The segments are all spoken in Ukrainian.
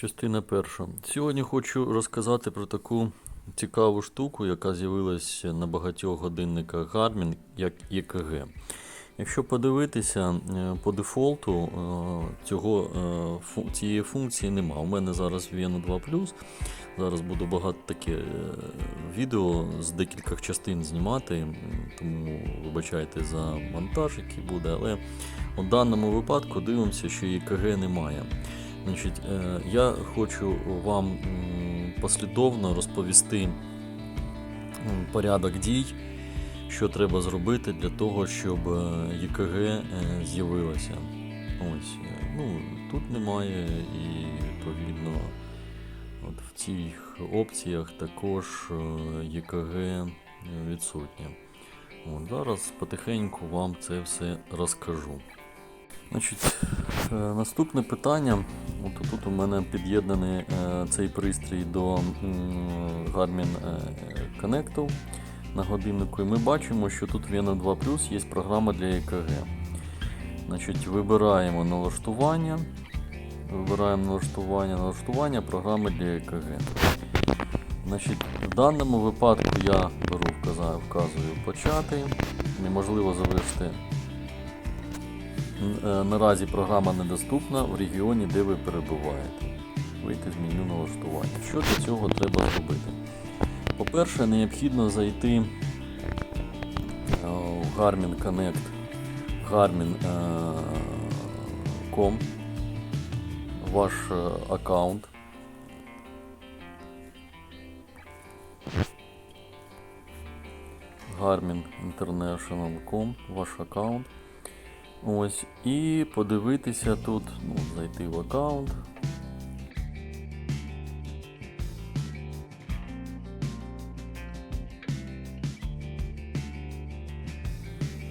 Частина перша. Сьогодні хочу розказати про таку цікаву штуку, яка з'явилася на багатьох годинниках Garmin, як EKG. Якщо подивитися е, по дефолту, е, цього, е, цієї функції нема. У мене зараз Veno 2 Зараз буду багато таке відео з декількох частин знімати, тому вибачайте за монтаж, який буде, але у даному випадку дивимося, що EKG немає. Значить, е, я хочу вам послідовно розповісти порядок дій, що треба зробити для того, щоб е, ЄКГ е, з'явилося. Ось, ну, тут немає і відповідно от в цих опціях також ЄКГ відсутнє. От, зараз потихеньку вам це все розкажу. Значить, е, наступне питання. От тут у мене під'єднаний е, цей пристрій до Garmin е, Connect на годиннику. І ми бачимо, що тут в Veno 2 Plus є програма для EKG. Значить, вибираємо налаштування. Вибираємо налаштування, налаштування програми для EKG. Значить, в даному випадку я беру, вказаю, вказую почати. Неможливо завершити Наразі програма недоступна в регіоні, де ви перебуваєте. Вийти з меню налаштування. Що для цього треба зробити? По-перше, необхідно зайти е, в Garmin Connect, Garmin.com, ваш е, аккаунт. Garmin International.com, ваш аккаунт. Ось, і подивитися тут, ну, зайти в аккаунт.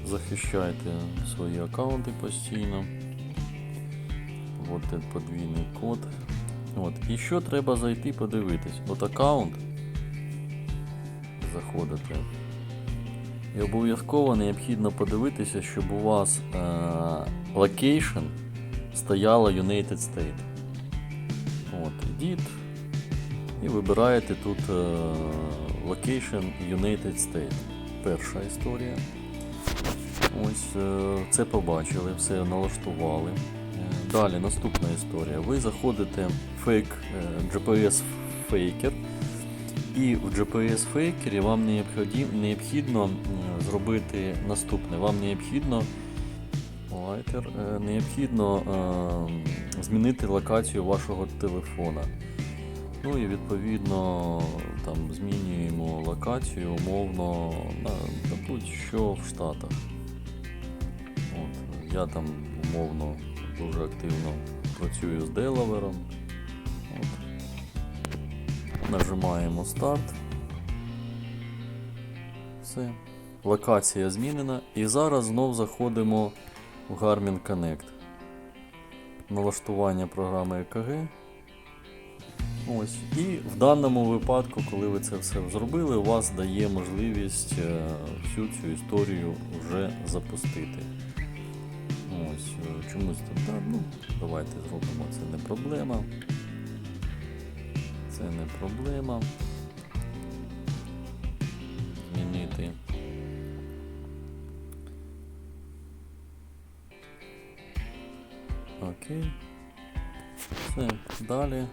Захищайте свої аккаунти постійно. От подвійний код. От. І що треба зайти подивитись? От аккаунт. Заходите. І обов'язково необхідно подивитися, щоб у вас е, стояла United States. От, ідіть і вибираєте тут е, location United States. Перша історія. Ось е, це побачили, все налаштували. Е, Далі наступна історія. Ви заходите в GPS Faker. І в GPS Faker вам необхідно, необхідно зробити наступне. Вам необхідно, Lighter, е, необхідно е, змінити локацію вашого телефона. Ну і відповідно там змінюємо локацію умовно на, на будь-що в Штатах. От, я там умовно дуже активно працюю з Делавером. Нажимаємо старт. Все. Локація змінена. І зараз знов заходимо в Garmin Connect. Налаштування програми EKG. Ось. І в даному випадку, коли ви це все зробили, у вас дає можливість е, всю цю історію вже запустити. Ось, е, чомусь тут, ну, давайте зробимо це не проблема. Це не проблема. Змінити. Окей. Все. Далі.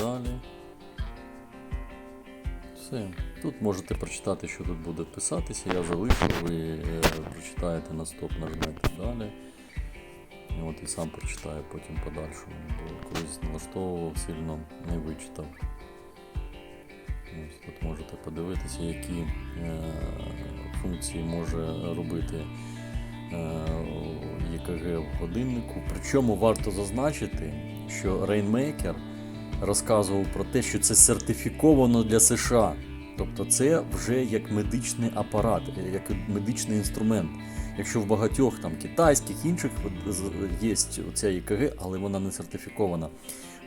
Далі. Все. Тут можете прочитати, що тут буде писатися. Я залишу, ви е, прочитаєте на стоп, далі. От і сам прочитаю потім подальшому. Бо колись налаштовував сильно не вичитав. Ось тут можете подивитися, які е, функції може робити е, EKG в годиннику. Причому варто зазначити, що Rainmaker розказував про те, що це сертифіковано для США. Тобто це вже як медичний апарат, як медичний інструмент. Якщо в багатьох там китайських інших є ця ЕКГ, але вона не сертифікована.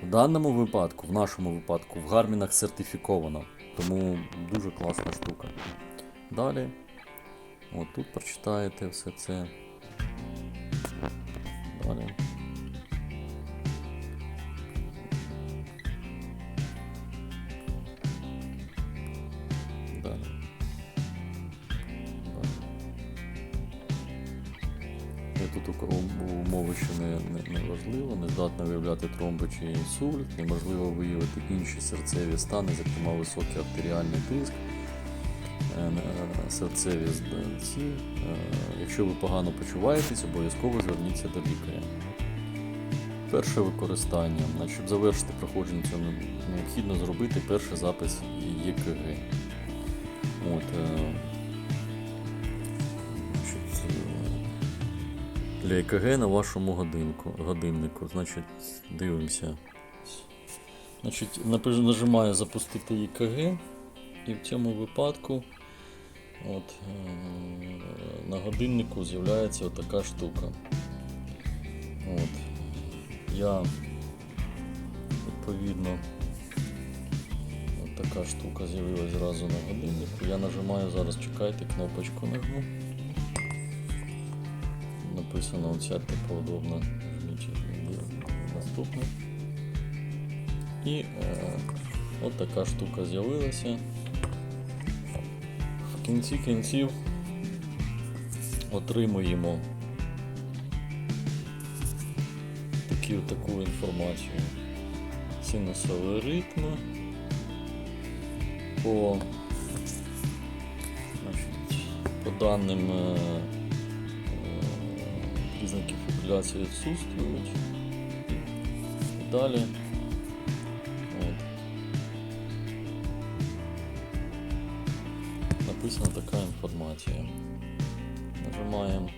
В даному випадку, в нашому випадку, в гармінах сертифіковано. Тому дуже класна штука. Далі. От тут прочитаєте все це. Далі. У- умови, що не, не, не важливо, не здатна виявляти тромби чи інсульт, неможливо виявити інші серцеві стани, зокрема високий артеріальний тиск, е, е, серцеві ці. Е, Якщо ви погано почуваєтесь, обов'язково зверніться до лікаря. Перше використання. Щоб завершити проходження цього, необхідно зробити перший запис ЄКГ. От, для ЕКГ на вашому годинку, годиннику. Значить, дивимося. Значить, нажимаю запустити ЕКГ, і в цьому випадку от, е, на годиннику з'являється отака штука. От. Я відповідно така штука з'явилась зразу на годиннику. Я нажимаю зараз, чекайте, кнопочку нажму. Написано поудобно. Жміть наступне. І е, от така штука з'явилася. В кінці кінців отримуємо такі, таку інформацію. Синусові ритми по, значить, по даним е, признаки фібриляції відсутствують. І далі. От. Написана така інформація. Нажимаємо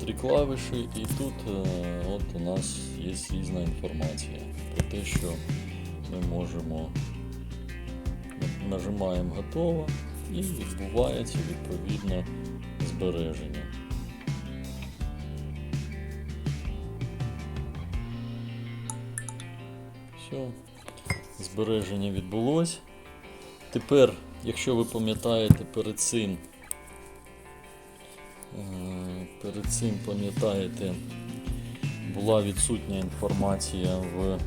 три клавіші, і тут е, от у нас є різна інформація про те, що ми можемо нажимаємо готово і відбувається відповідно збереження. Все, збереження відбулось. Тепер, якщо ви пам'ятаєте перед цим, е, перед цим пам'ятаєте, була відсутня інформація в,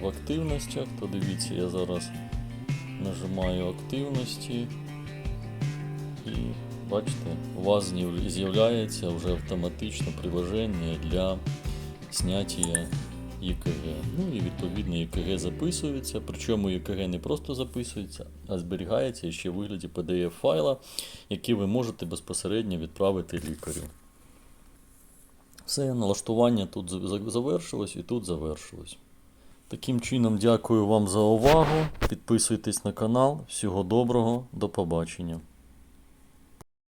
в активностях, то дивіться, я зараз нажимаю активності і бачите, у вас з'являється вже автоматично приложення для зняття ЄКГ. Ну і відповідно ЄКГ записується, причому ЄКГ не просто записується, а зберігається ще в вигляді PDF файла, який ви можете безпосередньо відправити лікарю. Все, налаштування тут за- за- завершилось і тут завершилось. Таким чином, дякую вам за увагу. Підписуйтесь на канал. Всього доброго, до побачення.